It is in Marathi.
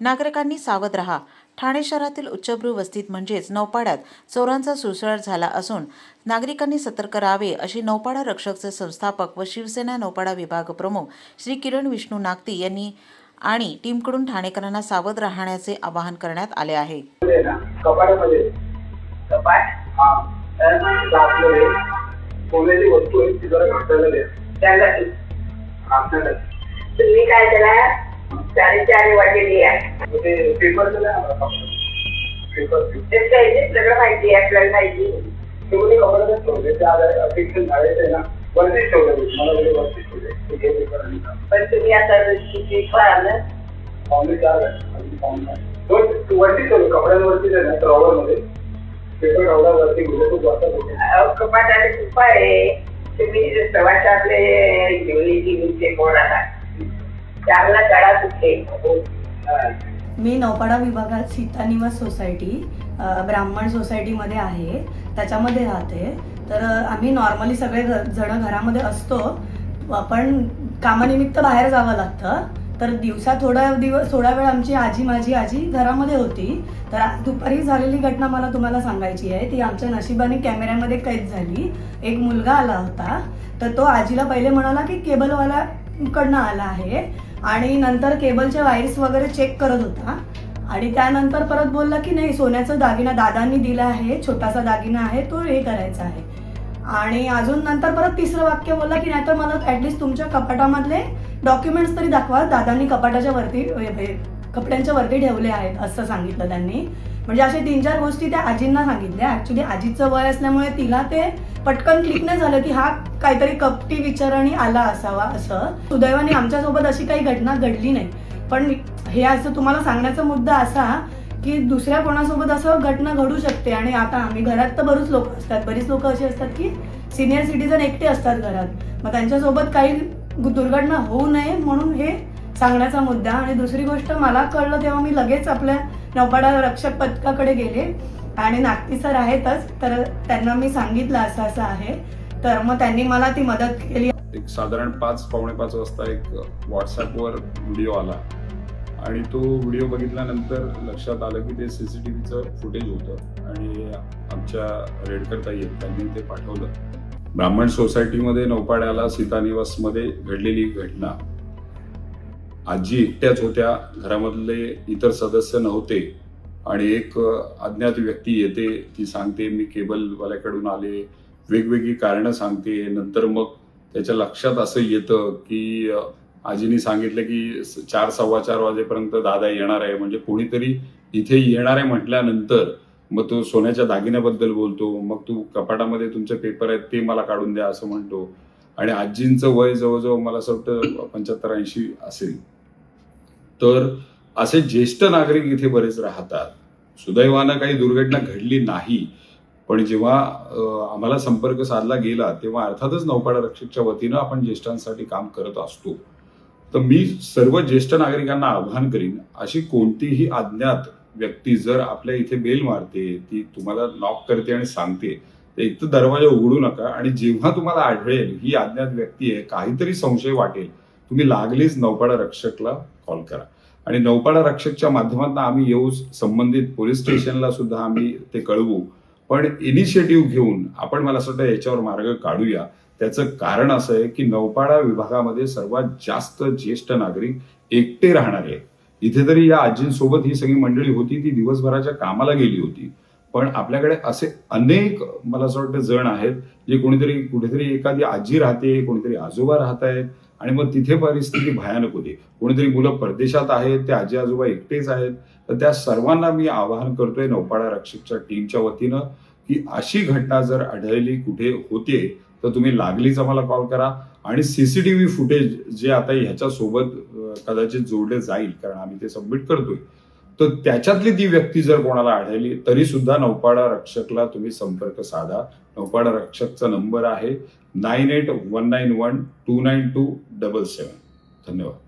नागरिकांनी सावध रहा. ठाणे शहरातील उच्चभ्रू वस्तीत म्हणजेच नौपाड्यात चोरांचा सुळसुळाट झाला असून नागरिकांनी सतर्क राहावे अशी नौपाडा रक्षकचे संस्थापक व शिवसेना नौपाडा विभाग प्रमुख श्री किरण विष्णू नागती यांनी आणि टीमकडून ठाणेकरांना सावध राहण्याचे आवाहन करण्यात आले आहे. सोन्याची वस्तू ती जरा द्या काय त्याला साडेचार वाजलेली आहे ते पेपर ते काही सगळं माहिती आहे आपल्याला माहिती ते कोणी कपाटातच ठेवले त्या आहे ना वरतीच ठेवलं मला म्हणजे वरतीच ठेवले ते. पण तुम्ही आता किती पाहिलं चार आहे ठेवलं. ना ड्रॉवरमध्ये पेपर गेले खूप होते. आहे. तुम्ही जे प्रवासातले घेऊन टीव्हीचे कोण आता चांगला काळा कुठे मी नौपाडा विभागात सीतानिवास सोसायटी ब्राह्मण सोसायटीमध्ये आहे. त्याच्यामध्ये राहते. तर आम्ही नॉर्मली सगळे जण घरामध्ये असतो. पण कामानिमित्त बाहेर जावं लागतं. तर दिवसा थोडा दिवस थोडा वेळ आमची आजी माझी आजी घरामध्ये होती. तर दुपारी झालेली घटना मला तुम्हाला सांगायची आहे. ती आमच्या नशिबाने कॅमेऱ्यामध्ये कैद झाली. एक मुलगा आला होता. तर तो आजीला पहिले म्हणाला की केबलवाला कडनं आला आहे. आणि नंतर केबलच्या वायर्स वगैरे चेक करत होता. आणि त्यानंतर परत बोलला की नाही सोन्याचा दागिना दादांनी दिला आहे छोटासा दागिना आहे तो हे करायचा आहे. आणि अजून नंतर परत तिसरं वाक्य बोलला की नाही तर मला ऍटलिस्ट तुमच्या कपाटामधले डॉक्युमेंट्स तरी दाखवा दादांनी कपाटाच्या वरती कपड्यांच्या वरती ठेवले आहेत असं सांगितलं त्यांनी. म्हणजे असे तीन चार गोष्टी त्या आजींना सांगितल्या. ऍक्च्युली आजीचं वय असल्यामुळे तिला ते पटकन क्लिक नाही झालं की हा काहीतरी कपटी विचाराने आला असावा असं. सुदैवाने आमच्यासोबत अशी काही घटना घडली नाही. पण हे असं तुम्हाला सांगण्याचा मुद्दा असा की दुसऱ्या कोणासोबत असं घटना घडू शकते आणि आता आम्ही घरात तर बरीच लोक असतात. बरीच लोक अशी असतात की सिनियर सिटीजन एकटे असतात घरात. मग त्यांच्यासोबत काही दुर्घटना होऊ नये म्हणून हे सांगण्याचा मुद्दा. आणि दुसरी गोष्ट मला कळलं तेव्हा मी लगेच आपल्या नौपाडा रक्षक पथकाकडे गेले. आणि नागती सर आहेतच तर त्यांना मी सांगितलं असं असं आहे. तर मग त्यांनी मला ती मदत केली. एक साधारण पाच पावणे पाच वाजता एक व्हॉट्सअपवर व्हिडिओ आला. आणि तो व्हिडिओ बघितल्यानंतर लक्षात आलं की ते सी सी टी व्हीचं फुटेज होतं. आणि आमच्या रेडकर ताई आहेत त्यांनी ते पाठवलं. ब्राह्मण सोसायटीमध्ये नौपाड्याला सीतानिवासमध्ये घडलेली घटना. आजी एकट्याच होत्या घरामधले इतर सदस्य नव्हते आणि एक अज्ञात व्यक्ती येते ती सांगते मी केबलवाल्याकडून आले. वेगवेगळी कारणं सांगते. नंतर मग त्याच्या लक्षात असं येतं की आजीने आजीनी सांगितलं की स- चार सव्वा चार वाजेपर्यंत दादा येणार आहे. म्हणजे कोणीतरी इथे येणार आहे म्हटल्यानंतर मग तो सोन्याच्या दागिन्याबद्दल बोलतो. मग तू कपाटामध्ये तुमचे पेपर आहेत ते मला काढून द्या असं म्हणतो. आणि आजींचं वय जवळजवळ मला असं वाटतं पंच्याहत्तर ऐंशी असेल. तर असे ज्येष्ठ नागरिक इथे बरेच राहतात. सुदैवानं काही दुर्घटना घडली नाही. पण जेव्हा आम्हाला संपर्क साधला गेला तेव्हा अर्थातच नौपाडा रक्षकच्या वतीनं आपण ज्येष्ठांसाठी काम करत असतो. तर मी सर्व ज्येष्ठ नागरिकांना आवाहन करीन अशी कोणतीही अज्ञात व्यक्ती जर आपल्या इथे बेल मारते ती तुम्हाला नॉक करते आणि सांगते तर एक तर दरवाजा उघडू नका आणि जेव्हा तुम्हाला आढळेल ही अज्ञात व्यक्ती आहे काहीतरी संशय वाटेल तुम्ही लागलीच नौपाडा रक्षकला कॉल करा. आणि नौपाडा रक्षकच्या माध्यमातून आम्ही येऊ संबंधित पोलीस स्टेशनला सुद्धा आम्ही ते कळवू. पण इनिशिएटिव्ह घेऊन आपण मला असं वाटतं याच्यावर मार्ग काढूया. त्याचं कारण असं आहे की नौपाडा विभागामध्ये सर्वात जास्त ज्येष्ठ नागरिक एकटे राहणारे आहेत. इथे तरी या आजींसोबत ही सगळी मंडळी होती ती दिवसभराच्या कामाला गेली होती. पण आपल्याकडे असे अनेक मला असं वाटतं जण आहेत जे कोणीतरी कुठेतरी एखादी आजी राहते कोणीतरी आजोबा राहत आहेत आणि मग तिथे परिस्थिती भयानक होती. कोणीतरी मुलं परदेशात आहेत ते आजी आजोबा एकटेच आहेत. तर त्या सर्वांना मी आवाहन करतोय नौपाडा रक्षकच्या टीमच्या वतीनं की अशी घटना जर आढळली कुठे होते तर तुम्ही लागलीच आम्हाला कॉल करा. आणि सीसीटीव्ही फुटेज जे आता ह्याच्या सोबत कदाचित जोडले जाईल कारण आम्ही ते सबमिट करतोय. तर त्याच्यातली ती व्यक्ती जर कोणाला आढळली तरी सुद्धा नौपाडा रक्षकला तुम्ही संपर्क साधा. नौपाडा रक्षकचा नंबर आहे nine eight one nine one two nine two double seven. धन्यवाद.